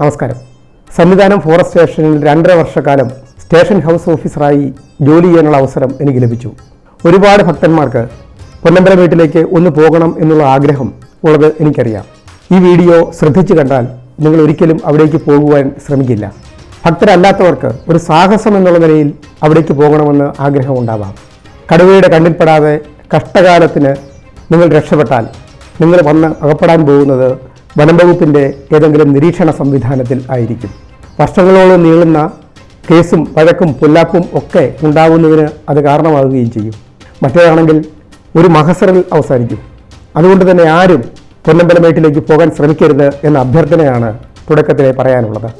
നമസ്കാരം. സംവിധാനം ഫോറസ്റ്റ് സ്റ്റേഷനിൽ രണ്ടര വർഷക്കാലം സ്റ്റേഷൻ ഹൗസ് ഓഫീസറായി ജോലി ചെയ്യാനുള്ള അവസരം എനിക്ക് ലഭിച്ചു. ഒരുപാട് ഭക്തന്മാർക്ക് പൊന്നമ്പല വീട്ടിലേക്ക് ഒന്ന് പോകണം എന്നുള്ള ആഗ്രഹം ഉള്ളത് എനിക്കറിയാം. ഈ വീഡിയോ ശ്രദ്ധിച്ചു കണ്ടാൽ നിങ്ങൾ ഒരിക്കലും അവിടേക്ക് പോകുവാൻ ശ്രമിക്കില്ല. ഭക്തരല്ലാത്തവർക്ക് ഒരു സാഹസം എന്നുള്ള നിലയിൽ അവിടേക്ക് പോകണമെന്ന് ആഗ്രഹമുണ്ടാവാം കടുവയുടെ കണ്ണിൽപ്പെടാതെ കഷ്ടകാലത്തിന് നിങ്ങൾ രക്ഷപ്പെട്ടാൽ നിങ്ങൾ വന്ന് അകപ്പെടാൻ പോകുന്നത് വനം വകുപ്പിന്റെ ഏതെങ്കിലും നിരീക്ഷണ സംവിധാനത്തിൽ ആയിരിക്കും. വർഷങ്ങളോളം നീളുന്ന കേസും വഴക്കും പുല്ലാപ്പും ഒക്കെ ഉണ്ടാവുന്നതിന് അത് കാരണമാവുകയും ചെയ്യും. മറ്റേതാണെങ്കിൽ ഒരു മഹസറിൽ അവസാനിക്കും. അതുകൊണ്ട് തന്നെ ആരും പൊന്നമ്പലമേട്ടിലേക്ക് പോകാൻ ശ്രമിക്കരുത് എന്ന അഭ്യർത്ഥനയാണ് തുടക്കത്തിലെ പറയാനുള്ളത്.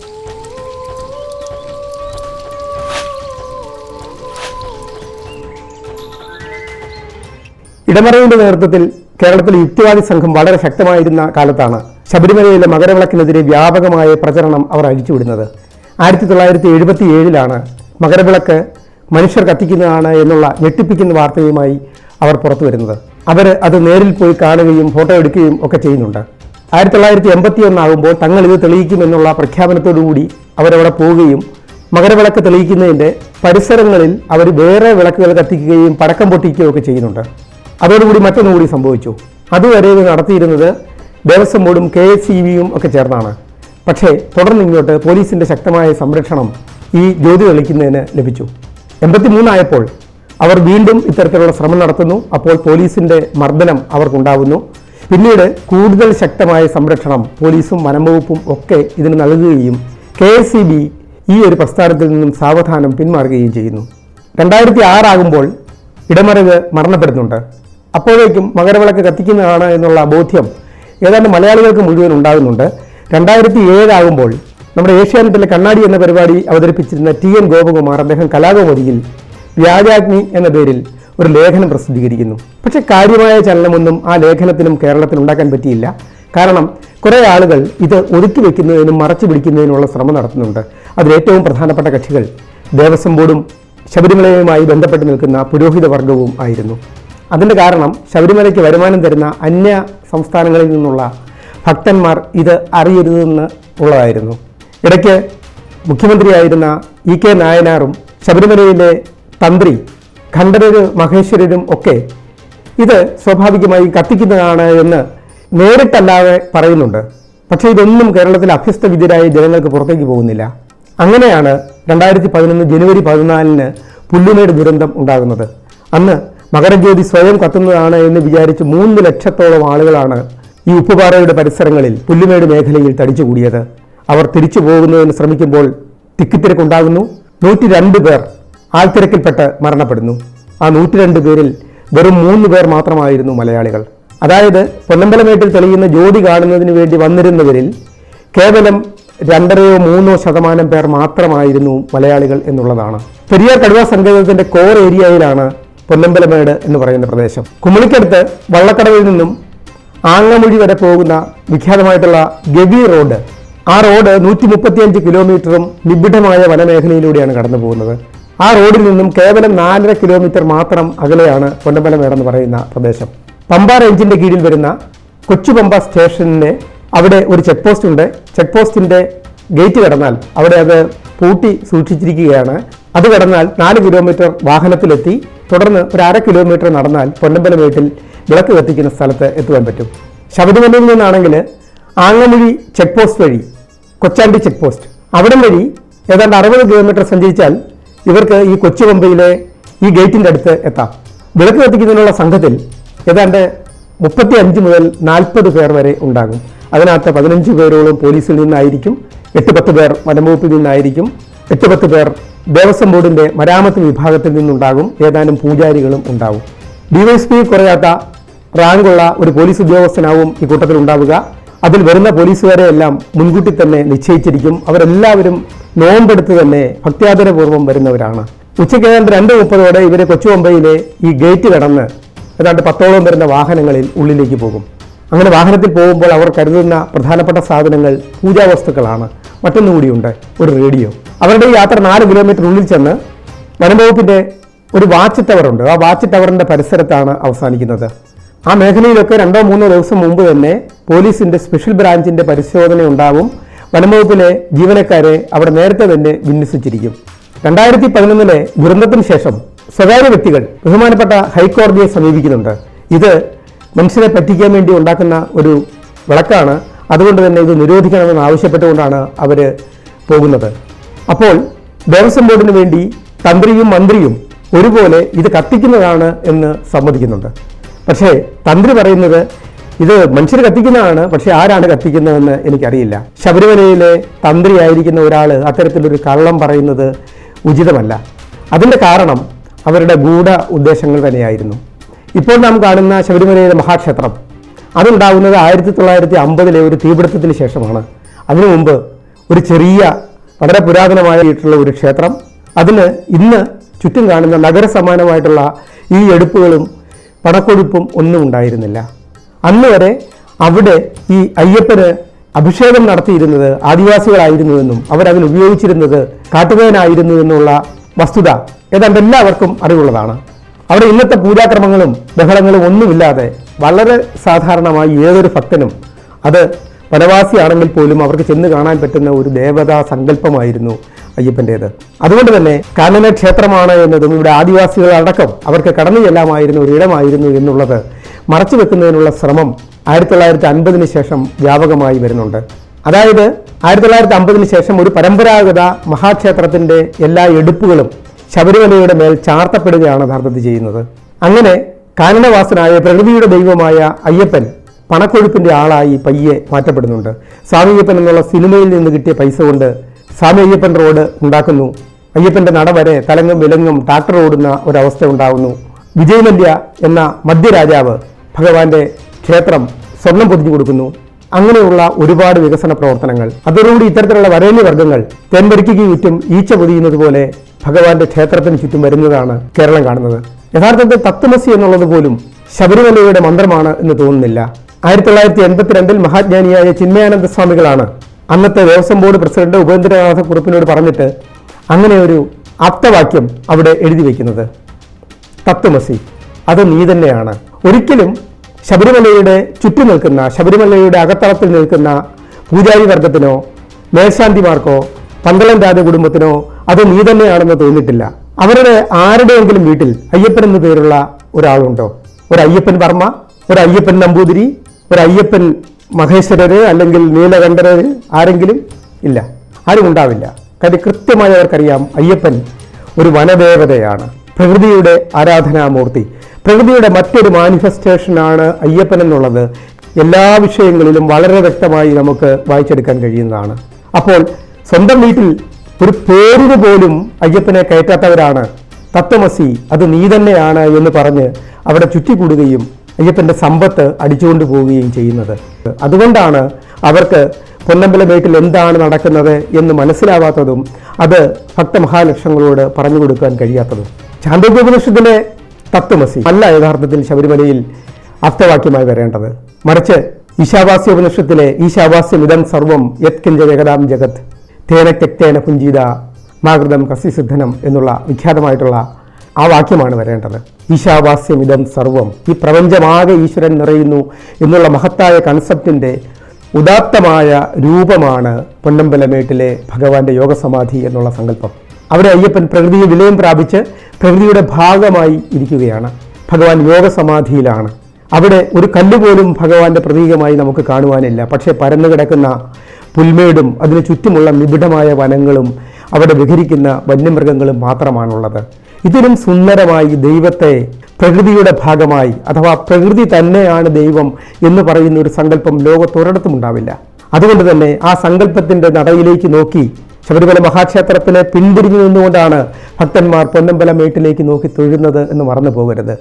ഇടമറയുടെ നേതൃത്വത്തിൽ കേരളത്തിലെ യുക്തിവാദി സംഘം വളരെ ശക്തമായിരുന്ന കാലത്താണ് ശബരിമലയിലെ മകരവിളക്കിനെതിരെ വ്യാപകമായ പ്രചരണം അവർ അഴിച്ചുവിടുന്നത്. ആയിരത്തി തൊള്ളായിരത്തി എഴുപത്തി ഏഴിലാണ് മകരവിളക്ക് മനുഷ്യർ കത്തിക്കുന്നതാണ് എന്നുള്ള ഞെട്ടിപ്പിക്കുന്ന വാർത്തയുമായി അവർ പുറത്തു വരുന്നത് അവർ അത് നേരിൽ പോയി കാണുകയും ഫോട്ടോ എടുക്കുകയും ഒക്കെ ചെയ്യുന്നുണ്ട്. ആയിരത്തി തൊള്ളായിരത്തി എൺപത്തി ഒന്നാകുമ്പോൾ തങ്ങൾ ഇത് തെളിയിക്കുമെന്നുള്ള പ്രഖ്യാപനത്തോടുകൂടി അവരവിടെ പോവുകയും മകരവിളക്ക് തെളിയിക്കുന്നതിന്റെ പരിസരങ്ങളിൽ അവർ വേറെ വിളക്കുകൾ കത്തിക്കുകയും പടക്കം പൊട്ടിക്കുകയും ഒക്കെ ചെയ്യുന്നുണ്ട്. അതോടുകൂടി മറ്റൊന്നുകൂടി സംഭവിച്ചു. അതുവരെ ഇത് നടത്തിയിരുന്നത് ദേവസ്വം ബോർഡും കെ എസ് ഇ ബിയും ഒക്കെ ചേർന്നാണ്. പക്ഷേ തുടർന്ന് ഇങ്ങോട്ട് പോലീസിന്റെ ശക്തമായ സംരക്ഷണം ഈ ജ്യോതി തെളിക്കുന്നതിന് ലഭിച്ചു. എൺപത്തിമൂന്നായപ്പോൾ അവർ വീണ്ടും ഇത്തരത്തിലുള്ള ശ്രമം നടത്തുന്നു. അപ്പോൾ പോലീസിന്റെ മർദ്ദനം അവർക്കുണ്ടാവുന്നു. പിന്നീട് കൂടുതൽ ശക്തമായ സംരക്ഷണം പോലീസും വനംവകുപ്പും ഒക്കെ ഇതിന് നൽകുകയും കെ എസ് സി ബി ഈ ഒരു പ്രസ്ഥാനത്തിൽ നിന്നും സാവധാനം പിന്മാറുകയും ചെയ്യുന്നു. രണ്ടായിരത്തി ആറാകുമ്പോൾ ഇടമറിവ് മരണപ്പെടുന്നുണ്ട്. അപ്പോഴേക്കും മകരവിളക്ക് കത്തിക്കുന്നതാണ് എന്നുള്ള ബോധ്യം ഏതാണ്ട് മലയാളികൾക്ക് മുഴുവൻ ഉണ്ടാകുന്നുണ്ട്. രണ്ടായിരത്തി ഏഴാകുമ്പോൾ നമ്മുടെ ഏഷ്യാനെറ്റിലെ കണ്ണാടി എന്ന പരിപാടി അവതരിപ്പിച്ചിരുന്ന ടി എൻ ഗോപകുമാർ അദ്ദേഹം കലാകൗമുദിയിൽ വ്യാജാഗ്നി എന്ന പേരിൽ ഒരു ലേഖനം പ്രസിദ്ധീകരിക്കുന്നു. പക്ഷേ കാര്യമായ ചലനമൊന്നും ആ ലേഖനത്തിനും കേരളത്തിൽ ഉണ്ടാക്കാൻ പറ്റിയില്ല. കാരണം കുറേ ആളുകൾ ഇത് ഒതുക്കി വെക്കുന്നതിനും മറച്ചു പിടിക്കുന്നതിനുള്ള ശ്രമം നടത്തുന്നുണ്ട്. അതിലേറ്റവും പ്രധാനപ്പെട്ട കക്ഷികൾ ദേവസ്വം ബോർഡും ശബരിമലയുമായി ബന്ധപ്പെട്ട് നിൽക്കുന്ന പുരോഹിത വർഗവും ആയിരുന്നു. അതിന്റെ കാരണം ശബരിമലയ്ക്ക് വരുമാനം തരുന്ന അന്യ സംസ്ഥാനങ്ങളിൽ നിന്നുള്ള ഭക്തന്മാർ ഇത് അറിയരുതെന്ന് ഉള്ളതായിരുന്നു. ഇടയ്ക്ക് മുഖ്യമന്ത്രിയായിരുന്ന ഇ കെ നായനാറും ശബരിമലയിലെ തന്ത്രി ഖണ്ഡരര് മഹേശ്വരരും ഒക്കെ ഇത് സ്വാഭാവികമായി കത്തിക്കുന്നതാണ് എന്ന് നേരിട്ടല്ലാതെ പറയുന്നുണ്ട്. പക്ഷേ ഇതൊന്നും കേരളത്തിൽ അഭ്യസ്തവിദ്യരായ ജനങ്ങൾക്ക് പുറത്തേക്ക് പോകുന്നില്ല. അങ്ങനെയാണ് രണ്ടായിരത്തി പതിനൊന്ന് ജനുവരി പതിനാലിന് പുല്ലുമേട് ദുരന്തം ഉണ്ടാകുന്നത്. അന്ന് മകരജ്യോതി സ്വയം കത്തുന്നതാണ് എന്ന് വിചാരിച്ച് മൂന്ന് ലക്ഷത്തോളം ആളുകളാണ് ഈ ഉപ്പുപാറയുടെ പരിസരങ്ങളിൽ പുല്ലുമേട് മേഖലയിൽ തടിച്ചുകൂടിയത്. അവർ തിരിച്ചു പോകുന്നതിന് ശ്രമിക്കുമ്പോൾ തിക്കിത്തിരക്കുണ്ടാകുന്നു. നൂറ്റി രണ്ട് പേർ ആൾത്തിരക്കിൽപ്പെട്ട് മരണപ്പെടുന്നു. ആ നൂറ്റി രണ്ട് പേരിൽ വെറും മൂന്ന് പേർ മാത്രമായിരുന്നു മലയാളികൾ. അതായത് പൊന്നമ്പലമേട്ടിൽ തെളിയുന്ന ജ്യോതി കാണുന്നതിന് വേണ്ടി വന്നിരുന്നവരിൽ കേവലം രണ്ടരയോ മൂന്നോ ശതമാനം പേർ മാത്രമായിരുന്നു മലയാളികൾ എന്നുള്ളതാണ്. പെരിയാർ കടുവ സങ്കേതത്തിന്റെ കോർ ഏരിയയിലാണ് പൊന്നമ്പലമേട് എന്ന് പറയുന്ന പ്രദേശം. കുമളിക്കടുത്ത് വള്ളക്കടവിൽ നിന്നും ആങ്ങമൊഴി വരെ പോകുന്ന വിഖ്യാതമായിട്ടുള്ള ഗവി റോഡ്. ആ റോഡ് നൂറ്റി മുപ്പത്തിയഞ്ച് കിലോമീറ്ററും നിബിഡമായ വനമേഖലയിലൂടെയാണ് കടന്നു പോകുന്നത്. ആ റോഡിൽ നിന്നും കേവലം നാലര കിലോമീറ്റർ മാത്രം അകലെയാണ് പൊന്നമ്പലമേട് എന്ന് പറയുന്ന പ്രദേശം. പമ്പ റേഞ്ചിന്റെ കീഴിൽ വരുന്ന കൊച്ചുപമ്പ സ്റ്റേഷനിലെ അവിടെ ഒരു ചെക്ക് പോസ്റ്റ് ഉണ്ട്. ചെക്ക് പോസ്റ്റിന്റെ ഗേറ്റ് കടന്നാൽ അവിടെ അത് പൂട്ടി സൂക്ഷിച്ചിരിക്കുകയാണ്. അത് കടന്നാൽ നാല് കിലോമീറ്റർ വാഹനത്തിലെത്തി. തുടർന്ന് ഒരു അര കിലോമീറ്റർ നടന്നാൽ പൊന്നമ്പലമേട്ടിൽ വിളക്ക് കത്തിക്കുന്ന സ്ഥലത്ത് എത്തുവാൻ പറ്റും. ശബരിമലയിൽ നിന്നാണെങ്കിൽ ആങ്ങമൊഴി ചെക്ക് പോസ്റ്റ് വഴി കൊച്ചാണ്ടി ചെക്ക് പോസ്റ്റ് അവിടം വഴി ഏതാണ്ട് അറുപത് കിലോമീറ്റർ സഞ്ചരിച്ചാൽ ഇവർക്ക് ഈ കൊച്ചുപമ്പയിലെ ഈ ഗേറ്റിന്റെ അടുത്ത് എത്താം. വിളക്ക് കത്തിക്കുന്നതിനുള്ള സംഘത്തിൽ ഏതാണ്ട് മുപ്പത്തി അഞ്ച് മുതൽ നാൽപ്പത് പേർ വരെ ഉണ്ടാകും. അതിനകത്ത് പതിനഞ്ച് പേരോളം പോലീസിൽ നിന്നായിരിക്കും എട്ട് പത്ത് പേർ വനംവകുപ്പിൽ നിന്നായിരിക്കും എട്ട് പത്ത് പേർ ദേവസ്വം ബോർഡിന്റെ മരാമത്ത് വിഭാഗത്തിൽ നിന്നുണ്ടാകും. ഏതാനും പൂജാരികളും ഉണ്ടാവും. ഡിവൈഎസ്പി കുറയാത്ത റാങ്കുള്ള ഒരു പോലീസ് ഉദ്യോഗസ്ഥനാവും ഈ കൂട്ടത്തിൽ ഉണ്ടാവുക. അതിൽ വരുന്ന പോലീസുകാരെ എല്ലാം മുൻകൂട്ടി തന്നെ നിശ്ചയിച്ചിരിക്കും. അവരെല്ലാവരും നോമ്പെടുത്ത് തന്നെ ഭക്ത്യാദരപൂർവം വരുന്നവരാണ്. ഉച്ചയ്ക്ക് ഏതാണ്ട് രണ്ട് മുപ്പതോടെ ഇവരെ കൊച്ചുമുംബൈയിലെ ഈ ഗേറ്റ് കടന്ന് ഏതാണ്ട് പത്തോളം വരുന്ന വാഹനങ്ങളിൽ ഉള്ളിലേക്ക് പോകും. അങ്ങനെ വാഹനത്തിൽ പോകുമ്പോൾ അവർ കരുതുന്ന പ്രധാനപ്പെട്ട സാധനങ്ങൾ പൂജാവസ്തുക്കളാണ്. മറ്റൊന്നുകൂടിയുണ്ട് ഒരു റേഡിയോ. അവരുടെ യാത്ര നാല് കിലോമീറ്റർ ഉള്ളിൽ ചെന്ന് വനംവകുപ്പിന്റെ ഒരു വാച്ച് ടവറുണ്ട് ആ വാച്ച് ടവറിന്റെ പരിസരത്താണ് അവസാനിക്കുന്നത്. ആ മേഖലയിലൊക്കെ രണ്ടോ മൂന്നോ ദിവസം മുമ്പ് തന്നെ പോലീസിന്റെ സ്പെഷ്യൽ ബ്രാഞ്ചിന്റെ പരിശോധന ഉണ്ടാവും. വനംവകുപ്പിലെ ജീവനക്കാരെ അവിടെ നേരത്തെ തന്നെ വിന്യസിച്ചിരിക്കും. രണ്ടായിരത്തി പതിനൊന്നിലെ ദുരന്തത്തിന് ശേഷം സ്വകാര്യ വ്യക്തികൾ ബഹുമാനപ്പെട്ട ഹൈക്കോടതിയെ സമീപിക്കുന്നുണ്ട്. ഇത് മനുഷ്യരെ പറ്റിക്കാൻ വേണ്ടി ഉണ്ടാക്കുന്ന ഒരു വിളക്കാണ് അതുകൊണ്ട് തന്നെ ഇത് നിരോധിക്കണമെന്ന് ആവശ്യപ്പെട്ടുകൊണ്ടാണ് അവർ പോകുന്നത്. അപ്പോൾ ദേവസ്വം ബോർഡിന് വേണ്ടി തന്ത്രിയും മന്ത്രിയും ഒരുപോലെ ഇത് കത്തിക്കുന്നതാണ് എന്ന് സമ്മതിക്കുന്നുണ്ട്. പക്ഷേ തന്ത്രി പറയുന്നത് ഇത് മനുഷ്യർ കത്തിക്കുന്നതാണ് പക്ഷേ ആരാണ് കത്തിക്കുന്നതെന്ന് എനിക്കറിയില്ല. ശബരിമലയിലെ തന്ത്രിയായിരിക്കുന്ന ഒരാൾ അത്തരത്തിലൊരു കള്ളം പറയുന്നത് ഉചിതമല്ല. അതിന്റെ കാരണം അവരുടെ ഗൂഢ ഉദ്ദേശങ്ങൾ തന്നെയായിരുന്നു. ഇപ്പോൾ നാം കാണുന്ന ശബരിമലയിലെ മഹാക്ഷേത്രം. അതുണ്ടാകുന്നത് ആയിരത്തി തൊള്ളായിരത്തി അമ്പതിലെ ഒരു തീപിടുത്തത്തിന് ശേഷമാണ്. അതിനു മുമ്പ് ഒരു ചെറിയ വളരെ പുരാതനമായിട്ടുള്ള ഒരു ക്ഷേത്രം. അതിന് ഇന്ന് ചുറ്റും കാണുന്ന നഗരസമാനമായിട്ടുള്ള ഈ എടുപ്പുകളും പണക്കൊഴുപ്പും ഒന്നും ഉണ്ടായിരുന്നില്ല. അന്ന് വരെ അവിടെ ഈ അയ്യപ്പന് അഭിഷേകം നടത്തിയിരുന്നത് ആദിവാസികളായിരുന്നുവെന്നും അവരതിനുപയോഗിച്ചിരുന്നത് ഉപയോഗിച്ചിരുന്നത് കാട്ടുകാരനായിരുന്നു എന്നുള്ള വസ്തുത ഏതാണ്ട് എല്ലാവർക്കും അറിവുള്ളതാണ്. അവിടെ ഇന്നത്തെ പൂജാക്രമങ്ങളും ബഹളങ്ങളും ഒന്നുമില്ലാതെ വളരെ സാധാരണമായി ഏതൊരു ഭക്തനും അത് വനവാസിയാണെങ്കിൽ പോലും അവർക്ക് ചെന്ന് കാണാൻ പറ്റുന്ന ഒരു ദേവതാ സങ്കല്പമായിരുന്നു അയ്യപ്പന്റേത്. അതുകൊണ്ട് തന്നെ കാനന ക്ഷേത്രമാണ് എന്നതും ഇവിടെ ആദിവാസികളടക്കം അവർക്ക് കടന്നു ചെല്ലാമായിരുന്ന ഒരു ഇടമായിരുന്നു എന്നുള്ളത് മറച്ചു വെക്കുന്നതിനുള്ള ശ്രമം ആയിരത്തി തൊള്ളായിരത്തി അൻപതിന് ശേഷം വ്യാപകമായി വരുന്നുണ്ട്. അതായത് ആയിരത്തി തൊള്ളായിരത്തി അമ്പതിന് ശേഷം ഒരു പരമ്പരാഗത മഹാക്ഷേത്രത്തിന്റെ എല്ലാ എടുപ്പുകളും ശബരിമലയുടെ മേൽ ചാർത്തപ്പെടുകയാണ് യഥാർത്ഥത്തിൽ ചെയ്യുന്നത്. അങ്ങനെ കാനനവാസനായ പ്രകൃതിയുടെ ദൈവമായ അയ്യപ്പൻ പണക്കൊഴുപ്പിന്റെ ആളായി പയ്യെ മാറ്റപ്പെടുന്നുണ്ട്. സ്വാമി എന്നുള്ള സിനിമയിൽ നിന്ന് കിട്ടിയ പൈസ കൊണ്ട് സ്വാമി അയ്യപ്പൻ റോഡ് ഉണ്ടാക്കുന്നു. അയ്യപ്പന്റെ നട വരെ തലങ്ങും വിലങ്ങും ട്രാക്ടർ ഓടുന്ന ഒരവസ്ഥ ഉണ്ടാകുന്നു വിജയമല്യ എന്ന മധ്യരാജാവ് ഭഗവാന്റെ ക്ഷേത്രം സ്വർണം പൊതിഞ്ഞു കൊടുക്കുന്നു. അങ്ങനെയുള്ള ഒരുപാട് വികസന പ്രവർത്തനങ്ങൾ. അതോടുകൂടി ഇത്തരത്തിലുള്ള വരേണ്യ വർഗങ്ങൾ തേൻപരിക്ക് ചുറ്റും ഈച്ച പൊതിയുന്നത് പോലെ ഭഗവാന്റെ ക്ഷേത്രത്തിന് ചുറ്റും വരുന്നതാണ് കേരളം കാണുന്നത്. യഥാർത്ഥത്തിൽ തത്വമസി എന്നുള്ളത് പോലും ശബരിമലയുടെ മന്ത്രമാണ് എന്ന് തോന്നുന്നില്ല. ആയിരത്തി തൊള്ളായിരത്തി എൺപത്തിരണ്ടിൽ മഹാജ്ഞാനിയായ ചിന്മയാനന്ദ സ്വാമികളാണ് അന്നത്തെ ദേവസ്വം ബോർഡ് പ്രസിഡന്റ് ഉപേന്ദ്രനാഥ കുറുപ്പിനോട് പറഞ്ഞിട്ട് അങ്ങനെ ഒരു ആപ്തവാക്യം അവിടെ എഴുതി വയ്ക്കുന്നത് തത്വമസി അത് നീ തന്നെയാണ്. ഒരിക്കലും ശബരിമലയുടെ ചുറ്റി നിൽക്കുന്ന ശബരിമലയുടെ അകത്തളത്തിൽ നിൽക്കുന്ന പൂജാരി വർഗത്തിനോ മേൽശാന്തിമാർക്കോ പന്തളം രാജ കുടുംബത്തിനോ അത് നീ തന്നെയാണെന്ന് തോന്നിയിട്ടില്ല. അവരുടെ ആരുടെയെങ്കിലും വീട്ടിൽ അയ്യപ്പൻ എന്നു പേരുള്ള ഒരാളുണ്ടോ? ഒരു അയ്യപ്പൻ വർമ്മ ഒരു അയ്യപ്പൻ നമ്പൂതിരി ഒരു അയ്യപ്പൻ മഹേശ്വരര് അല്ലെങ്കിൽ നീലകണ്ഠരര് ആരെങ്കിലും ഇല്ല. ആരും ഉണ്ടാവില്ല. കാര്യം കൃത്യമായി അവർക്കറിയാം അയ്യപ്പൻ ഒരു വനദേവതയാണ്. പ്രകൃതിയുടെ ആരാധനാമൂർത്തി. പ്രകൃതിയുടെ മറ്റൊരു മാനിഫെസ്റ്റേഷനാണ് അയ്യപ്പൻ എന്നുള്ളത്. എല്ലാ വിഷയങ്ങളിലും വളരെ വ്യക്തമായി നമുക്ക് വായിച്ചെടുക്കാൻ കഴിയുന്നതാണ്. അപ്പോൾ സ്വന്തം വീട്ടിൽ ഒരു പേരിന് പോലും അയ്യപ്പനെ കയറ്റാത്തവരാണ് തത്വമസി അത് നീ തന്നെയാണ് എന്ന് പറഞ്ഞ് അവിടെ ചുറ്റിക്കൂടുകയും അയ്യപ്പന്റെ സമ്പത്ത് അടിച്ചുകൊണ്ട് പോവുകയും ചെയ്യുന്നത്. അതുകൊണ്ടാണ് അവർക്ക് പൊന്നമ്പല വീട്ടിൽ എന്താണ് നടക്കുന്നത് എന്ന് മനസ്സിലാവാത്തതും അത് ഭക്തമഹാലക്ഷങ്ങളോട് പറഞ്ഞു കൊടുക്കാൻ കഴിയാത്തതും. ചാന്തോപ്യോപനിഷത്തിലെ തത്വമസി അല്ല യഥാർത്ഥത്തിൽ ശബരിമലയിൽ അർത്ഥവാക്യമായി വരേണ്ടത്. മറിച്ച് ഈശാവാസ്യോപനിഷത്തിലെ ഈശാവാസ്യം ഇതം സർവം യത്കിഞ്ച ജഗതാം ജഗത് തേന തെക്തേന പുഞ്ചീത മാകൃതം കസ്യസിദ്ധനം എന്നുള്ള വിഖ്യാതമായിട്ടുള്ള ആ വാക്യമാണ് വരേണ്ടത്. ഈശാവാസ്യം ഇതം സർവം. ഈ പ്രപഞ്ചമാകെ ഈശ്വരൻ നിറയുന്നു എന്നുള്ള മഹത്തായ കൺസെപ്റ്റിന്റെ ഉദാത്തമായ രൂപമാണ് പൊന്നമ്പലമേട്ടിലെ ഭഗവാന്റെ യോഗസമാധി എന്നുള്ള സങ്കല്പം. അവിടെ അയ്യപ്പൻ പ്രകൃതിയെ വിലയം പ്രാപിച്ച് പ്രകൃതിയുടെ ഭാഗമായി ഇരിക്കുകയാണ്. ഭഗവാൻ യോഗസമാധിയിലാണ്. അവിടെ ഒരു കല്ലുപോലും ഭഗവാന്റെ പ്രതീകമായി നമുക്ക് കാണുവാനില്ല. പക്ഷേ പരന്നു കിടക്കുന്ന പുൽമേടും അതിനു ചുറ്റുമുള്ള നിബിഡമായ വനങ്ങളും അവിടെ വിഹരിക്കുന്ന വന്യമൃഗങ്ങളും മാത്രമാണുള്ളത്. ഇതിലും സുന്ദരമായി ദൈവത്തെ പ്രകൃതിയുടെ ഭാഗമായി അഥവാ പ്രകൃതി തന്നെയാണ് ദൈവം എന്ന് പറയുന്ന ഒരു സങ്കല്പം ലോകത്തൊരിടത്തും ഉണ്ടാവില്ല. അതുകൊണ്ട് തന്നെ ആ സങ്കല്പത്തിന്റെ നടയിലേക്ക് നോക്കി ശബരിമല മഹാക്ഷേത്രത്തിന് പിന്തിരിഞ്ഞു നിന്നുകൊണ്ടാണ് ഭക്തന്മാർ പൊന്നമ്പല മേട്ടിലേക്ക് നോക്കി തൊഴുന്നത് എന്ന് മറന്നു പോകരുത്.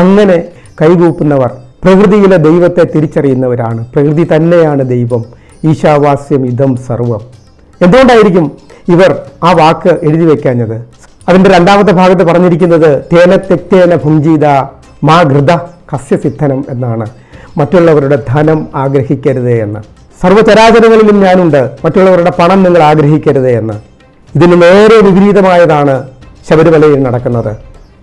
അങ്ങനെ കൈകൂപ്പുന്നവർ പ്രകൃതിയിലെ ദൈവത്തെ തിരിച്ചറിയുന്നവരാണ്. പ്രകൃതി തന്നെയാണ് ദൈവം. ഈശാവാസ്യം ഇതം സർവം. എന്തുകൊണ്ടായിരിക്കും ഇവർ ആ വാക്ക് എഴുതി വെക്കാഞ്ഞത്? അതിന്റെ രണ്ടാമത്തെ ഭാഗത്ത് പറഞ്ഞിരിക്കുന്നത് തേന തെക്തേന ഭുഞ്ചീത മാ ഘൃത കസ്യസിദ്ധനം എന്നാണ്. മറ്റുള്ളവരുടെ ധനം ആഗ്രഹിക്കരുത് എന്ന്. സർവചരാചരങ്ങളിലും ഞാനുണ്ട് മറ്റുള്ളവരുടെ പണം നിങ്ങൾ ആഗ്രഹിക്കരുത് എന്ന്. ഇതിന് നേരെ വിപരീതമായതാണ് ശബരിമലയിൽ നടക്കുന്നത്.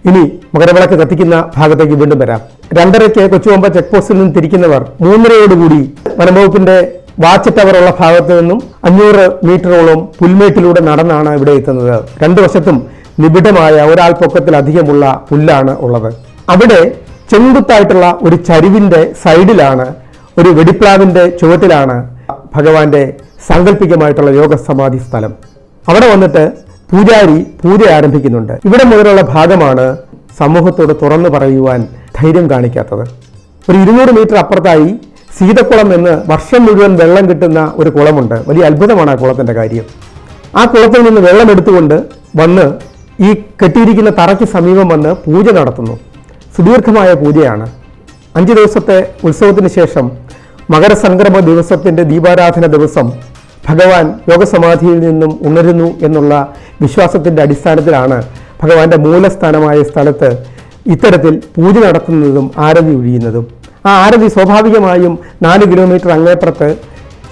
ഇനി മകരവിളക്ക് കത്തിക്കുന്ന ഭാഗത്തേക്ക് വീണ്ടും വരാം. രണ്ടരയ്ക്ക് കൊച്ചുകൊമ്പ ചെക്ക് പോസ്റ്റിൽ നിന്ന് തിരിക്കുന്നവർ മൂന്നരയോടുകൂടി വനംവകുപ്പിന്റെ വാച്ച് ടവർ ഉള്ള ഭാഗത്തു നിന്നും അഞ്ഞൂറ് മീറ്ററോളം പുൽമേട്ടിലൂടെ നടന്നാണ് ഇവിടെ എത്തുന്നത്. രണ്ടു വശത്തും നിബിഡമായ ഒരാൾ പൊക്കത്തിലധികമുള്ള പുല്ലാണ് ഉള്ളത്. അവിടെ ചെങ്കുത്തായിട്ടുള്ള ഒരു ചരിവിന്റെ സൈഡിലാണ് ഒരു വെടിപ്ലാവിന്റെ ചുവട്ടിലാണ് ഭഗവാന്റെ സാങ്കല്പികമായിട്ടുള്ള യോഗസമാധി സ്ഥലം. അവിടെ വന്നിട്ട് പൂജാരി പൂജ ആരംഭിക്കുന്നുണ്ട്. ഇവിടെ മുതലുള്ള ഭാഗമാണ് സമൂഹത്തോട് തുറന്നു പറയുവാൻ ധൈര്യം കാണിക്കാത്തത്. ഒരു ഇരുന്നൂറ് മീറ്റർ അപ്പുറത്തായി സീതക്കുളം എന്ന് വർഷം മുഴുവൻ വെള്ളം കിട്ടുന്ന ഒരു കുളമുണ്ട്. വലിയ അത്ഭുതമാണ് ആ കുളത്തിന്റെ കാര്യം. ആ കുളത്തിൽ നിന്ന് വെള്ളം എടുത്തുകൊണ്ട് വന്ന് ഈ കെട്ടിയിരിക്കുന്ന തറയ്ക്ക് സമീപം വന്ന് പൂജ നടത്തുന്നു. സുദീർഘമായ പൂജയാണ്. അഞ്ച് ദിവസത്തെ ഉത്സവത്തിന് ശേഷം മകരസംക്രമ ദിവസത്തിന്റെ ദീപാരാധന ദിവസം ഭഗവാൻ യോഗസമാധിയിൽ നിന്നും ഉണരുന്നു എന്നുള്ള വിശ്വാസത്തിന്റെ അടിസ്ഥാനത്തിലാണ് ഭഗവാന്റെ മൂലസ്ഥാനമായ സ്ഥലത്ത് ഇത്തരത്തിൽ പൂജ നടത്തുന്നതും ആരതി ഒഴിയുന്നതും. ആ ആരതി സ്വാഭാവികമായും നാല് കിലോമീറ്റർ അങ്ങേപ്പുറത്ത്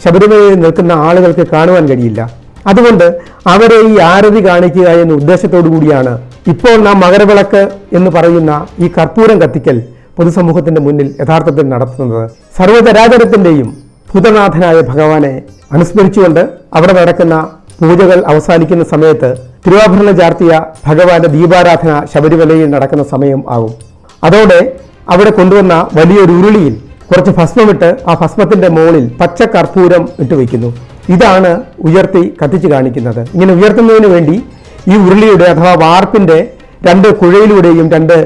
ശബരിമലയിൽ നിൽക്കുന്ന ആളുകൾക്ക് കാണുവാൻ കഴിയില്ല. അതുകൊണ്ട് അവരെ ഈ ആരതി കാണിക്കുക എന്ന ഉദ്ദേശത്തോടു കൂടിയാണ് ഇപ്പോൾ നാം മകരവിളക്ക് എന്ന് പറയുന്ന ഈ കർപ്പൂരം കത്തിക്കൽ പൊതുസമൂഹത്തിന്റെ മുന്നിൽ യഥാർത്ഥത്തിൽ നടത്തുന്നത്. സർവചരാചരത്തിന്റെയും ഭൂതനാഥനായ ഭഗവാനെ അനുസ്മരിച്ചുകൊണ്ട് അവിടെ നടക്കുന്ന പൂജകൾ അവസാനിക്കുന്ന സമയത്ത് തിരുവാഭരണ ചാർത്തിയ ഭഗവാന്റെ ദീപാരാധന ശബരിമലയിൽ നടക്കുന്ന സമയം ആകും. അതോടെ അവിടെ കൊണ്ടുവന്ന വലിയൊരു ഉരുളിയിൽ കുറച്ച് ഭസ്മമിട്ട് ആ ഭസ്മത്തിന്റെ മുകളിൽ പച്ച കർപ്പൂരം ഇട്ട് വയ്ക്കുന്നു. ഇതാണ് ഉയർത്തി കത്തിച്ച് കാണിക്കുന്നത്. ഇങ്ങനെ ഉയർത്തുന്നതിന് വേണ്ടി ഈ ഉരുളിയുടെ അഥവാ വാർപ്പിന്റെ രണ്ട് കുഴയിലൂടെയും രണ്ട്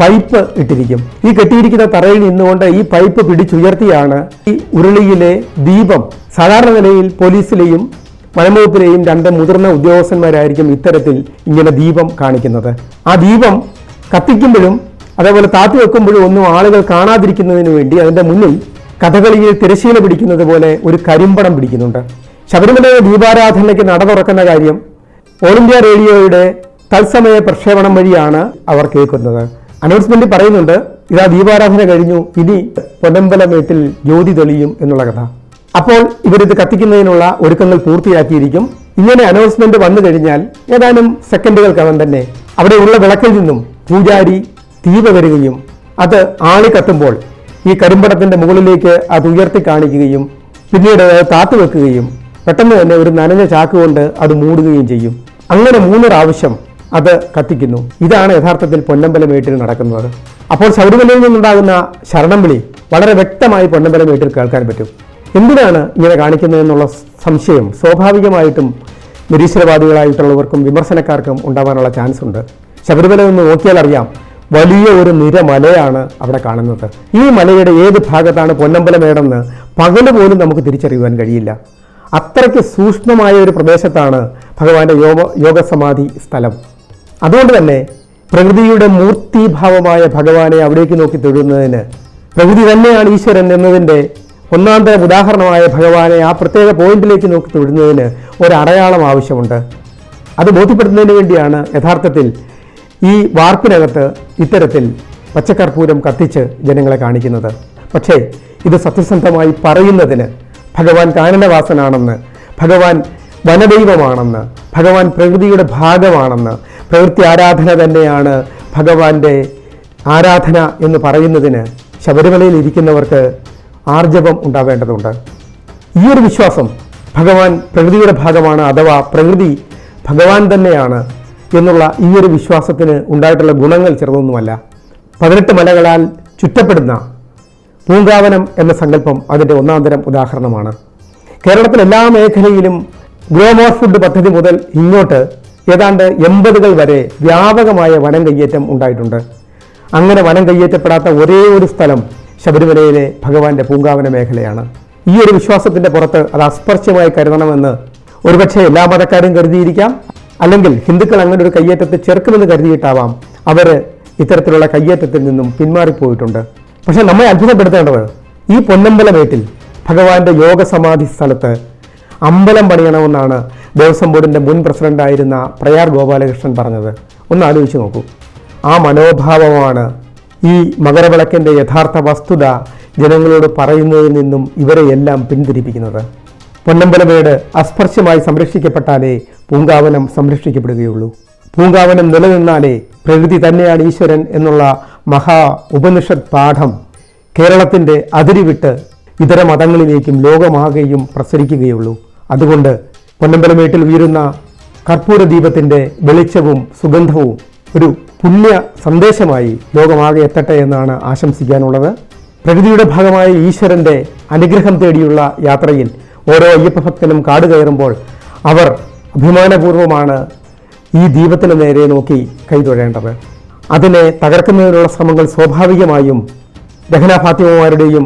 പൈപ്പ് ഇട്ടിരിക്കും. ഈ കെട്ടിയിരിക്കുന്ന തറയിൽ നിന്നുകൊണ്ട് ഈ പൈപ്പ് പിടിച്ചുയർത്തിയാണ് ഈ ഉരുളിയിലെ ദീപം. സാധാരണ നിലയിൽ പോലീസിലെയും വനംവകുപ്പിലെയും രണ്ട് മുതിർന്ന ഉദ്യോഗസ്ഥന്മാരായിരിക്കും ഇത്തരത്തിൽ ഇങ്ങനെ ദീപം കാണിക്കുന്നത്. ആ ദീപം കത്തിക്കുമ്പോഴും അതേപോലെ താത്തി വെക്കുമ്പോഴും ഒന്നും ആളുകൾ കാണാതിരിക്കുന്നതിന് വേണ്ടി അതിന്റെ മുന്നിൽ കഥകളിയിൽ തിരശീല പിടിക്കുന്നത് പോലെ ഒരു കരിമ്പടം പിടിക്കുന്നുണ്ട്. ശബരിമല ദീപാരാധനയ്ക്ക് നട തുറക്കുന്ന കാര്യം ഓൾ ഇന്ത്യ റേഡിയോയുടെ തത്സമയ പ്രക്ഷേപണം വഴിയാണ് അവർ കേൾക്കുന്നത്. അനൗൺസ്മെന്റ് പറയുന്നുണ്ട് ഇതാ ദീപാരാധന കഴിഞ്ഞു ഇനി പൊന്നമ്പലമേട്ടിൽ ജ്യോതി തെളിയും എന്നുള്ള കഥ. അപ്പോൾ ഇവരിത് കത്തിക്കുന്നതിനുള്ള ഒരുക്കങ്ങൾ പൂർത്തിയാക്കിയിരിക്കും. ഇങ്ങനെ അനൗൺസ്മെന്റ് വന്നു കഴിഞ്ഞാൽ ഏതാനും സെക്കൻഡുകൾക്കകം തന്നെ അവിടെയുള്ള വിളക്കിൽ നിന്നും പൂജാരി തീ പകരുകയും അത് ആളി കത്തുമ്പോൾ ഈ കരിമ്പടത്തിന്റെ മുകളിലേക്ക് അത് ഉയർത്തി കാണിക്കുകയും പിന്നീട് താത്തു വെക്കുകയും പെട്ടെന്ന് തന്നെ ഒരു നനഞ്ഞ ചാക്ക് കൊണ്ട് അത് മൂടുകയും ചെയ്യും. അങ്ങനെ മൂന്ന് പ്രാവശ്യം അത് കത്തിക്കുന്നു. ഇതാണ് യഥാർത്ഥത്തിൽ പൊന്നമ്പലമേട്ടിൽ നടക്കുന്നത്. അപ്പോൾ ശബരിമലയിൽ നിന്നുണ്ടാകുന്ന ശരണം വിളി വളരെ വ്യക്തമായി പൊന്നമ്പലമേട്ടിൽ കേൾക്കാൻ പറ്റും. എന്തിനാണ് ഇങ്ങനെ കാണിക്കുന്നതെന്നുള്ള സംശയം സ്വാഭാവികമായിട്ടും നിരീശ്വരവാദികളായിട്ടുള്ളവർക്കും വിമർശനക്കാർക്കും ഉണ്ടാവാനുള്ള ചാൻസ് ഉണ്ട്. ശബരിമല നിന്ന് നോക്കിയാൽ അറിയാം വലിയ ഒരു നിര മലയാണ് അവിടെ കാണുന്നത്. ഈ മലയുടെ ഏത് ഭാഗത്താണ് പൊന്നമ്പലമേടെന്ന് പകൽ പോലും നമുക്ക് തിരിച്ചറിയുവാൻ കഴിയില്ല. അത്രയ്ക്ക് സൂക്ഷ്മമായ ഒരു പ്രദേശത്താണ് ഭഗവാന്റെ യോഗ യോഗസമാധി സ്ഥലം. അതുകൊണ്ട് തന്നെ പ്രകൃതിയുടെ മൂർത്തിഭാവമായ ഭഗവാനെ അവിടേക്ക് നോക്കി തൊഴുന്നതിന് പ്രകൃതി തന്നെയാണ് ഈശ്വരൻ എന്നതിന്റെ ഒന്നാന്തരം ഉദാഹരണമായ ഭഗവാനെ ആ പ്രത്യേക പോയിന്റിലേക്ക് നോക്കി തൊഴുന്നതിന് ഒരു അടയാളം ആവശ്യമുണ്ട്. അത് ബോധ്യപ്പെടുത്തുന്നതിന് വേണ്ടിയാണ് യഥാർത്ഥത്തിൽ ഈ വാർപ്പിനകത്ത് ഇത്തരത്തിൽ പച്ചക്കർപ്പൂരം കത്തിച്ച് ജനങ്ങളെ കാണിക്കുന്നത്. പക്ഷേ ഇത് സത്യസന്ധമായി പറയുന്നതിന് ഭഗവാൻ കാനനവാസനാണെന്ന് ഭഗവാൻ വനദൈവമാണെന്ന് ഭഗവാൻ പ്രകൃതിയുടെ ഭാഗമാണെന്ന് പ്രകൃതി ആരാധന തന്നെയാണ് ഭഗവാന്റെ ആരാധന എന്ന് പറയുന്നതിന് ശബരിമലയിൽ ഇരിക്കുന്നവർക്ക് ആർജവം ഉണ്ടാവേണ്ടതുണ്ട്. ഈ ഒരു വിശ്വാസം ഭഗവാൻ പ്രകൃതിയുടെ ഭാഗമാണ് അഥവാ പ്രകൃതി ഭഗവാൻ തന്നെയാണ് എന്നുള്ള ഈ ഒരു വിശ്വാസത്തിന് ഉണ്ടായിട്ടുള്ള ഗുണങ്ങൾ ചെറുതൊന്നുമല്ല. പതിനെട്ട് മലകളാൽ ചുറ്റപ്പെടുന്ന പൂങ്കാവനം എന്ന സങ്കല്പം അതിന്റെ ഒന്നാന്തരം ഉദാഹരണമാണ്. കേരളത്തിലെ എല്ലാ മേഖലയിലും ഗ്രോമോർ ഫുഡ് പദ്ധതി മുതൽ ഇങ്ങോട്ട് ഏതാണ്ട് എൺപതുകൾ വരെ വ്യാപകമായ വനം കയ്യേറ്റം ഉണ്ടായിട്ടുണ്ട്. അങ്ങനെ വനം കയ്യേറ്റപ്പെടാത്ത ഒരേ ഒരു സ്ഥലം ശബരിമലയിലെ ഭഗവാന്റെ പൂങ്കാവന മേഖലയാണ്. ഈ ഒരു വിശ്വാസത്തിന്റെ പുറത്ത് അത് അസ്പർശ്യമായി കരുതണമെന്ന് ഒരുപക്ഷെ എല്ലാ മതക്കാരും കരുതിയിരിക്കാം. അല്ലെങ്കിൽ ഹിന്ദുക്കൾ അങ്ങനെ ഒരു കയ്യേറ്റത്തെ ചെറുക്കുമെന്ന് കരുതിയിട്ടാവാം അവർ ഇത്തരത്തിലുള്ള കയ്യേറ്റത്തിൽ നിന്നും പിന്മാറിപ്പോയിട്ടുണ്ട്. പക്ഷെ നമ്മെ അത്ഭുതപ്പെടുത്തേണ്ടത് ഈ പൊന്നമ്പലമേട്ടിൽ ഭഗവാന്റെ യോഗസമാധി സ്ഥലത്ത് അമ്പലം പണിയണമെന്നാണ് ദേവസ്വം ബോർഡിന്റെ മുൻ പ്രസിഡന്റായിരുന്ന പ്രയാർ ഗോപാലകൃഷ്ണൻ പറഞ്ഞത്. ഒന്ന് ആലോചിച്ച് നോക്കൂ. ആ മനോഭാവമാണ് ഈ മകരവിളക്കിന്റെ യഥാർത്ഥ വസ്തുത ജനങ്ങളോട് പറയുന്നതിൽ നിന്നും ഇവരെ എല്ലാം പിന്തിരിപ്പിക്കുന്നത്. പൊന്നമ്പലമേട് അസ്പർശ്യമായി സംരക്ഷിക്കപ്പെട്ടാലേ പൂങ്കാവനം സംരക്ഷിക്കപ്പെടുകയുള്ളൂ. പൂങ്കാവനം നിലനിന്നാലേ പ്രകൃതി തന്നെയാണ് ഈശ്വരൻ എന്നുള്ള മഹാ ഉപനിഷത് പാഠം കേരളത്തിന്റെ അതിരിവിട്ട് ഇതര മതങ്ങളിലേക്കും ലോകമാകെയും പ്രസരിക്കുകയുള്ളൂ. അതുകൊണ്ട് പൊന്നമ്പലമേട്ടിൽ ഉയരുന്ന കർപ്പൂര ദീപത്തിന്റെ വെളിച്ചവും സുഗന്ധവും ഒരു പുണ്യ സന്ദേശമായി ലോകമാകെ എത്തട്ടെ എന്നാണ് ആശംസിക്കാനുള്ളത്. പ്രകൃതിയുടെ ഭാഗമായ ഈശ്വരന്റെ അനുഗ്രഹം തേടിയുള്ള യാത്രയിൽ ഓരോ അയ്യപ്പ ഭക്തനും കാട് കയറുമ്പോൾ അവർ അഭിമാനപൂർവമാണ് ഈ ദീപത്തിന് നേരെ നോക്കി കൈതൊഴേണ്ടത്. അതിനെ തകർക്കുന്നതിനുള്ള ശ്രമങ്ങൾ സ്വാഭാവികമായും രഹന ഫാത്തിമമാരുടെയും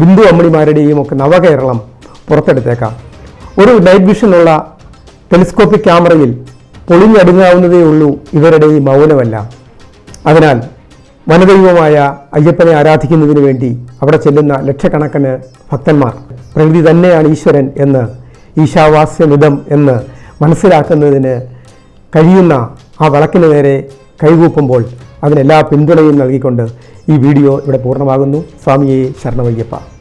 ബിന്ദു അമ്മണിമാരുടെയും ഒക്കെ നവകേരളം പുറത്തെടുത്തേക്കാം. ഒരു നൈറ്റ് വിഷനുള്ള ടെലിസ്കോപ്പിക് ക്യാമറയിൽ പൊളിഞ്ഞടുങ്ങാവുന്നതേ ഉള്ളൂ ഇവരുടെ ഈ മൗനമല്ല. അതിനാൽ വനദൈവമായ അയ്യപ്പനെ ആരാധിക്കുന്നതിന് വേണ്ടി അവിടെ ചെല്ലുന്ന ലക്ഷക്കണക്കിന് ഭക്തന്മാർ പ്രകൃതി തന്നെയാണ് ഈശ്വരൻ എന്ന് ഈശാവാസ്യമിതം എന്ന് മനസ്സിലാക്കുന്നതിന് കഴിയുന്ന ആ വിളക്കിന് നേരെ കൈകൂപ്പുമ്പോൾ അതിനെല്ലാ പിന്തുണയും നൽകിക്കൊണ്ട് ഈ വീഡിയോ ഇവിടെ പൂർണമാകുന്നു. സ്വാമിയെ ശരണമയ്യപ്പ.